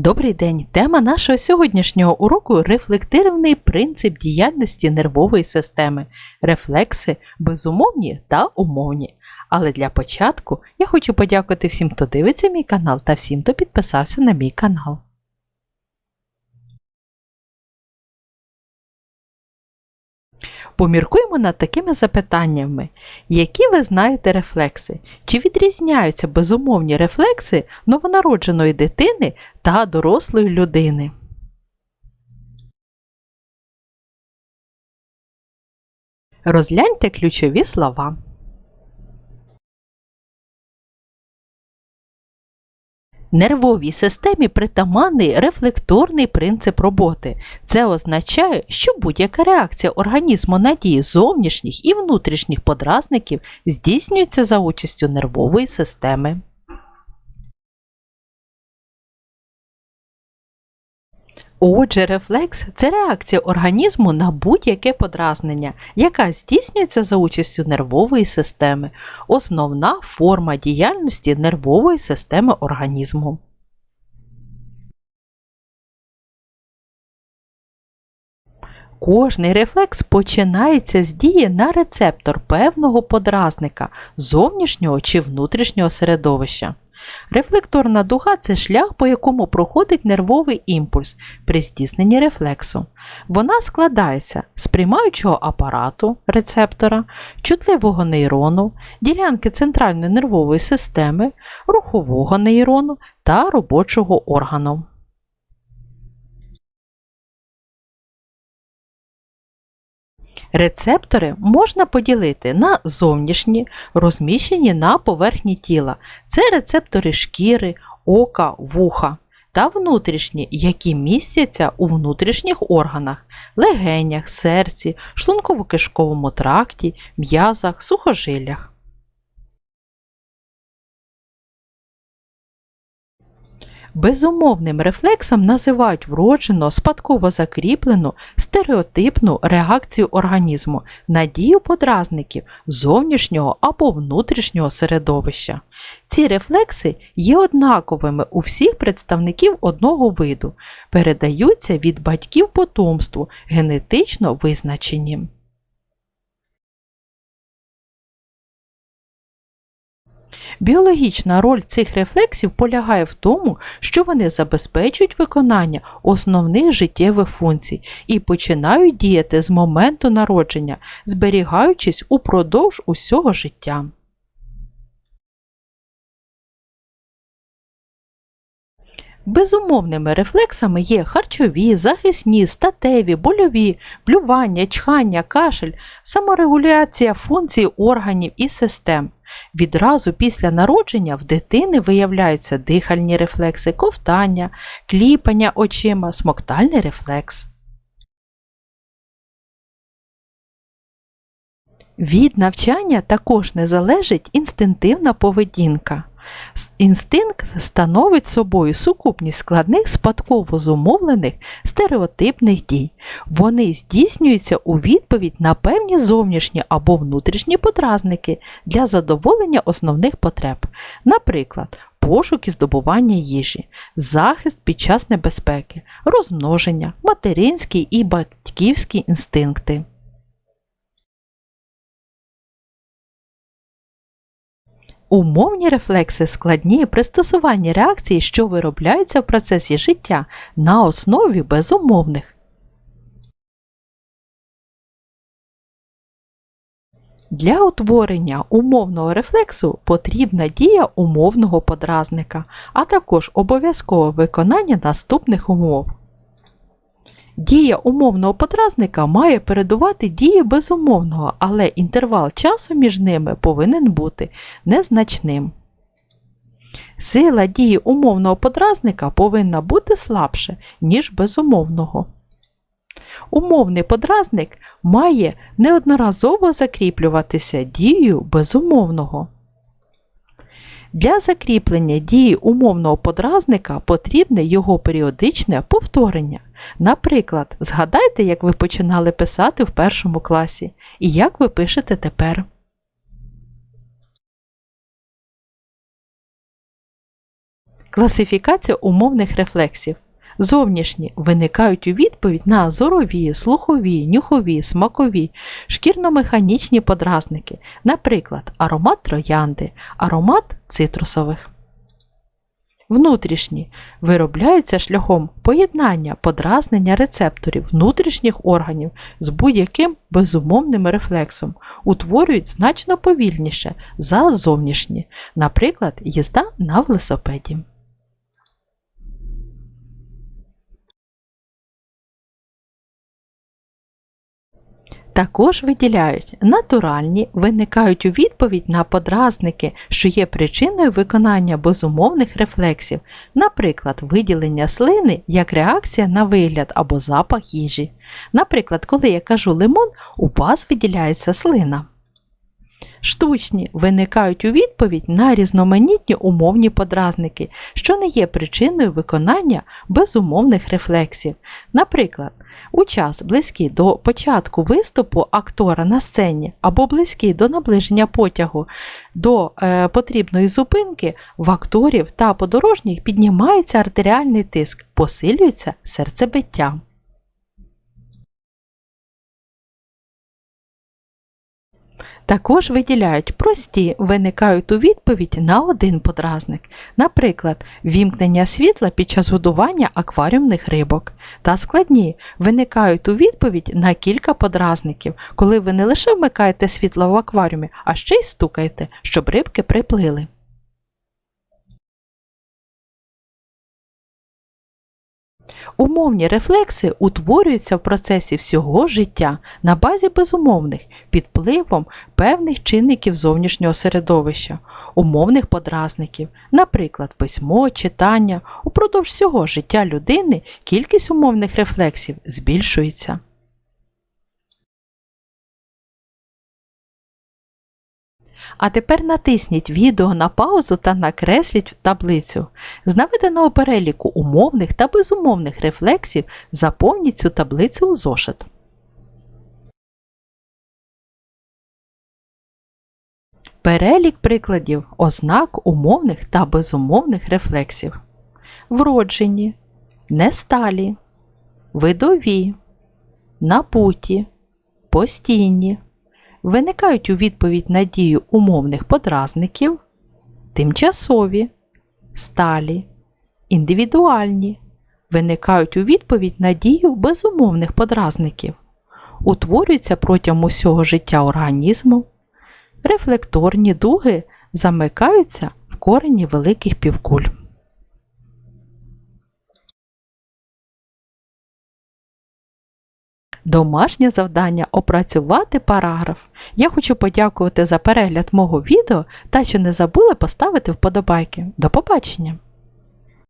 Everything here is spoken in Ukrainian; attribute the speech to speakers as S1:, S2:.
S1: Добрий день! Тема нашого сьогоднішнього уроку рефлективний принцип діяльності нервової системи, рефлекси безумовні та умовні. Але для початку я хочу подякувати всім, хто дивиться мій канал та всім, хто підписався на мій канал. Поміркуємо над такими запитаннями. Які ви знаєте рефлекси? Чи відрізняються безумовні рефлекси новонародженої дитини та дорослої людини? Розгляньте ключові слова. Нервовій системі притаманний рефлекторний принцип роботи. Це означає, що будь-яка реакція організму на дії зовнішніх і внутрішніх подразників здійснюється за участю нервової системи. Отже, рефлекс це реакція організму на будь-яке подразнення, яка здійснюється за участю нервової системи, основна форма діяльності нервової системи організму. Кожний рефлекс починається з дії на рецептор певного подразника зовнішнього чи внутрішнього середовища. Рефлекторна дуга це шлях, по якому проходить нервовий імпульс при здійсненні рефлексу. Вона складається з приймаючого апарату рецептора, чутливого нейрону, ділянки центральної нервової системи, рухового нейрону та робочого органу. Рецептори можна поділити на зовнішні, розміщені на поверхні тіла. Це рецептори шкіри, ока, вуха. Та внутрішні, які містяться у внутрішніх органах, легенях, серці, шлунково-кишковому тракті, м'язах, сухожилях. Безумовним рефлексом називають вроджено спадково закріплену стереотипну реакцію організму на дію подразників зовнішнього або внутрішнього середовища. Ці рефлекси є однаковими у всіх представників одного виду, передаються від батьків потомству, генетично визначені. Біологічна роль цих рефлексів полягає в тому, що вони забезпечують виконання основних життєвих функцій і починають діяти з моменту народження, зберігаючись упродовж усього життя. Безумовними рефлексами є харчові, захисні, статеві, больові, плювання, чхання, кашель, саморегуляція функцій органів і систем. Відразу після народження в дитини виявляються дихальні рефлекси, ковтання, кліпання очима, смоктальний рефлекс. Від навчання також не залежить інстинктивна поведінка. Інстинкт становить собою сукупність складних спадково зумовлених стереотипних дій. Вони здійснюються у відповідь на певні зовнішні або внутрішні подразники для задоволення основних потреб, наприклад, пошук і здобування їжі, захист під час небезпеки, розмноження, материнські і батьківські інстинкти. Умовні рефлекси складні пристосування реакцій, що виробляються в процесі життя на основі безумовних. Для утворення умовного рефлексу потрібна дія умовного подразника, а також обов'язкове виконання наступних умов. Дія умовного подразника має передувати дії безумовного, але інтервал часу між ними повинен бути незначним. Сила дії умовного подразника повинна бути слабше, ніж безумовного. Умовний подразник має неодноразово закріплюватися дією безумовного. Для закріплення дії умовного подразника потрібне його періодичне повторення. Наприклад, згадайте, як ви починали писати в першому класі і як ви пишете тепер. Класифікація умовних рефлексів. Зовнішні виникають у відповідь на зорові, слухові, нюхові, смакові, шкірно-механічні подразники, наприклад, аромат троянди, аромат цитрусових. Внутрішні виробляються шляхом поєднання подразнення рецепторів внутрішніх органів з будь-яким безумовним рефлексом, утворюють значно повільніше за зовнішні, наприклад, їзда на велосипеді. Також виділяють натуральні, виникають у відповідь на подразники, що є причиною виконання безумовних рефлексів, наприклад, виділення слини як реакція на вигляд або запах їжі. Наприклад, коли я кажу лимон, у вас виділяється слина. Штучні виникають у відповідь на різноманітні умовні подразники, що не є причиною виконання безумовних рефлексів. Наприклад, у час близький до початку виступу актора на сцені або близький до наближення потягу до е, потрібної зупинки в акторів та подорожніх піднімається артеріальний тиск, посилюється серцебиття. Також виділяють прості, виникають у відповідь на один подразник, наприклад, вімкнення світла під час годування акваріумних рибок. Та складні виникають у відповідь на кілька подразників, коли ви не лише вмикаєте світло в акваріумі, а ще й стукаєте, щоб рибки приплили. Умовні рефлекси утворюються в процесі всього життя на базі безумовних під впливом певних чинників зовнішнього середовища, умовних подразників, наприклад, письмо, читання. Упродовж всього життя людини кількість умовних рефлексів збільшується. А тепер натисніть відео на паузу та накресліть таблицю. З наведеного переліку умовних та безумовних рефлексів заповніть цю таблицю у зошит. Перелік прикладів ознак умовних та безумовних рефлексів. Вроджені, несталі, видові, напуті, постійні виникають у відповідь на дію умовних подразників, тимчасові, сталі, індивідуальні, виникають у відповідь на дію безумовних подразників, утворюються протягом усього життя організму, рефлекторні дуги замикаються в корені великих півкуль. Домашнє завдання опрацювати параграф. Я хочу подякувати за перегляд мого відео та що не забули поставити вподобайки. До побачення!